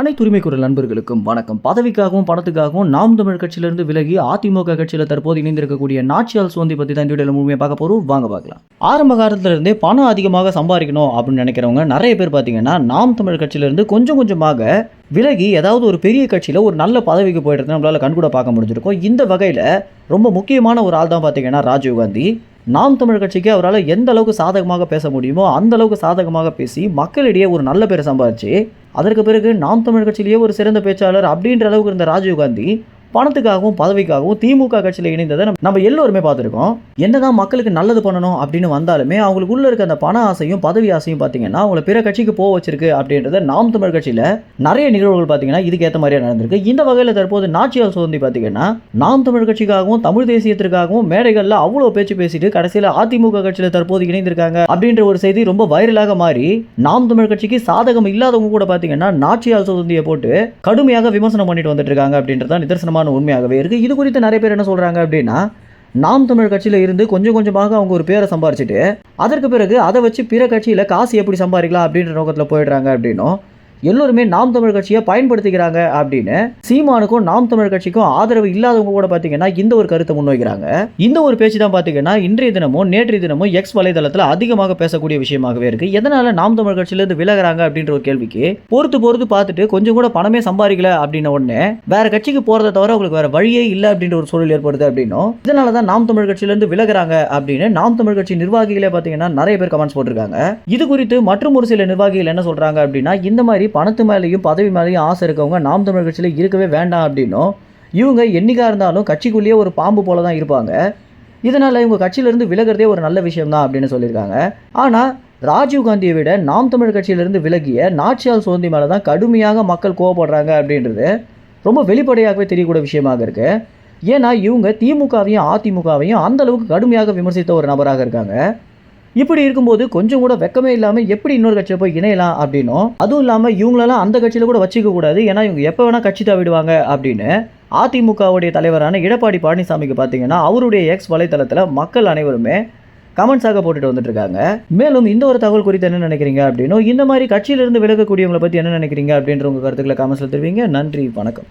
அனைத்து உரிமை குரல் நண்பர்களுக்கும் வணக்கம். பதவிக்காகவும் பணத்துக்காகவும் நாம் தமிழ் கட்சியிலிருந்து விலகி அதிமுக கட்சியில் தற்போது இணைந்திருக்கக்கூடிய நாச்சியால் சோந்தி பற்றி தான் இந்த வீடியோவில் முழுமையாக பார்க்க போகிறோம் வாங்க பார்க்கலாம். ஆரம்ப காலத்திலிருந்தே பணம் அதிகமாக சம்பாதிக்கணும் அப்படின்னு நினைக்கிறவங்க நிறைய பேர் பார்த்தீங்கன்னா நாம் தமிழ் கட்சியிலிருந்து கொஞ்சம் கொஞ்சமாக விலகி ஏதாவது ஒரு பெரிய கட்சியில் ஒரு நல்ல பதவிக்கு போயிட்டு நம்மளால் கண்கூட பார்க்க முடிஞ்சிருக்கும். இந்த வகையில் ரொம்ப முக்கியமான ஒரு ஆள் தான் பார்த்தீங்கன்னா ராஜீவ் காந்தி. நாம் தமிழ் கட்சிக்கு அவரால் எந்த அளவுக்கு சாதகமாக பேச முடியுமோ அந்த அளவுக்கு சாதகமாக பேசி மக்களிடையே ஒரு நல்ல பேரை சம்பாதிச்சு அதற்கு பிறகு நாம் தமிழ் கட்சியிலேயே ஒரு சிறந்த பேச்சாளர் அப்படின்ற அளவுக்கு இருந்த ராஜீவ்காந்தி பணத்துக்காகவும் பதவிக்காகவும் திமுக கட்சியில் இணைந்ததை நம்ம- நம்ம எல்லோருமே பார்த்துருக்கோம். என்னதான் மக்களுக்கு நல்லது பண்ணணும் அப்படின்னு வந்தாலுமே அவங்களுக்கு உள்ள இருக்க அந்த பண ஆசையும் பதவி ஆசையும் பார்த்தீங்கன்னா அவங்கள பிற கட்சிக்கு போக வச்சிருக்கு அப்படின்றத நாம் தமிழ் கட்சியில் நிறைய நிகழ்வுகள் பார்த்தீங்கன்னா இதுக்கு ஏற்ற நடந்திருக்கு. இந்த வகையில் தற்போது நாச்சியால் சோந்தி பார்த்தீங்கன்னா நாம் தமிழ் கட்சிக்காகவும் தமிழ் தேசியத்திற்காகவும் மேடைகளில் அவ்வளோ பேச்சு பேசிட்டு கடைசியில் அதிமுக கட்சியில் தற்போது இணைந்திருக்காங்க அப்படின்ற ஒரு செய்தி ரொம்ப வைரலாக மாறி நாம் தமிழ் கட்சிக்கு சாதகம் இல்லாதவங்க கூட பார்த்தீங்கன்னா நாச்சியால் சோந்தியை போட்டு கடுமையாக விமர்சனம் பண்ணிட்டு வந்துட்டு இருக்காங்க அப்படின்றதான் நிதர்சனமான உண்மையாகவே இருக்கு. இது குறித்து நிறைய பேர் என்ன சொல்றாங்க அப்படின்னா நாம் தமிழ் கட்சியில் இருந்து கொஞ்சம் கொஞ்சமாக அவங்க ஒரு பேரை சம்பாரிச்சிட்டு அதற்கு பிறகு அதை வச்சு பிற கட்சியில் காசு எப்படி சம்பாதிக்கலாம் அப்படின்ற நோக்கத்தில் போயிடுறாங்க அப்படின்னும் எல்லோருமே நாம் தமிழ் கட்சியை பயன்படுத்திக்கிறாங்க அப்படின்னு சீமானுக்கும் நாம் தமிழ் கட்சிக்கும் ஆதரவு இல்லாதவங்க கூட பார்த்தீங்கன்னா இந்த ஒரு கருத்தை முன்வைக்கிறாங்க. இந்த ஒரு பேச்சு தான் பார்த்தீங்கன்னா இன்றைய தினமும் நேற்றைய தினமும் எக்ஸ் வலைதளத்தில் அதிகமாக பேசக்கூடிய விஷயமாகவே இருக்கு. எதனால நாம் தமிழ் கட்சியிலேருந்து விலகுறாங்க அப்படின்ற ஒரு கேள்விக்கு பொறுத்து பொறுத்து பார்த்துட்டு கொஞ்சம் கூட பணமே சம்பாதிக்கல அப்படின்ன உடனே வேற கட்சிக்கு போறதை தவிர அவங்களுக்கு வேற வழியே இல்லை அப்படின்ற ஒரு சூழல் ஏற்படுது அப்படின்னும் இதனால தான் நாம் தமிழ் கட்சியிலேருந்து விலகுறாங்க அப்படின்னு நாம் தமிழ் கட்சி நிர்வாகிகளே பார்த்தீங்கன்னா நிறைய பேர் கமெண்ட்ஸ் போட்டிருக்காங்க. இது குறித்து மற்றும் ஒரு சில நிர்வாகிகள் என்ன சொல்றாங்க அப்படின்னா இந்த மாதிரி பணத்து மேலேயும் பதவி மேலேயும் ஆசை இருக்கவங்க நாம் தமிழர் கட்சியில் இருக்கவே வேண்டாம் அப்படின்னும் இவங்க என்னைக்கா இருந்தாலும் கட்சிக்குள்ளேயே ஒரு பாம்பு போல தான் இருப்பாங்க. இதனால் இவங்க கட்சியிலிருந்து விலகிறதே ஒரு நல்ல விஷயம் தான் அப்படின்னு சொல்லியிருக்காங்க. ஆனால் ராஜீவ் காந்தியை விட நாம் தமிழர் கட்சியிலிருந்து விலகிய நாச்சியால் சோந்தி மேலே தான் கடுமையாக மக்கள் கோவப்படுறாங்க அப்படின்றது ரொம்ப வெளிப்படையாகவே தெரியக்கூடிய விஷயமாக இருக்குது ஏன்னா இவங்க திமுகவையும் அதிமுகவையும் அந்த அளவுக்கு கடுமையாக விமர்சித்த ஒரு நபராக இருக்காங்க. இப்படி இருக்கும்போது கொஞ்சம் கூட வெக்கமே இல்லாமல் எப்படி இன்னொரு கட்சியை போய் இணையலாம் அப்படின்னும் அதுவும் இல்லாமல் இவங்களெல்லாம் அந்த கட்சியில் கூட வச்சுக்க கூடாது. ஏன்னா இவங்க எப்போ வேணால் கட்சி தாவிடுவாங்க அப்படின்னு அதிமுகவுடைய தலைவரான எடப்பாடி பழனிசாமிக்கு பார்த்தீங்கன்னா அவருடைய எக்ஸ் வலைத்தளத்தில் மக்கள் அனைவருமே கமெண்ட்ஸாக போட்டுட்டு வந்துட்டு இருக்காங்க மேலும் இந்த ஒரு தகவல் குறித்து என்ன நினைக்கிறீங்க அப்படின்னும் இந்த மாதிரி கட்சியிலிருந்து விலகக்கூடியவங்களை பற்றி என்ன நினைக்கிறீங்க அப்படின்ற உங்கள் கருத்துக்களை கமெண்ட்ஸில் தெரிவிங்க. நன்றி வணக்கம்.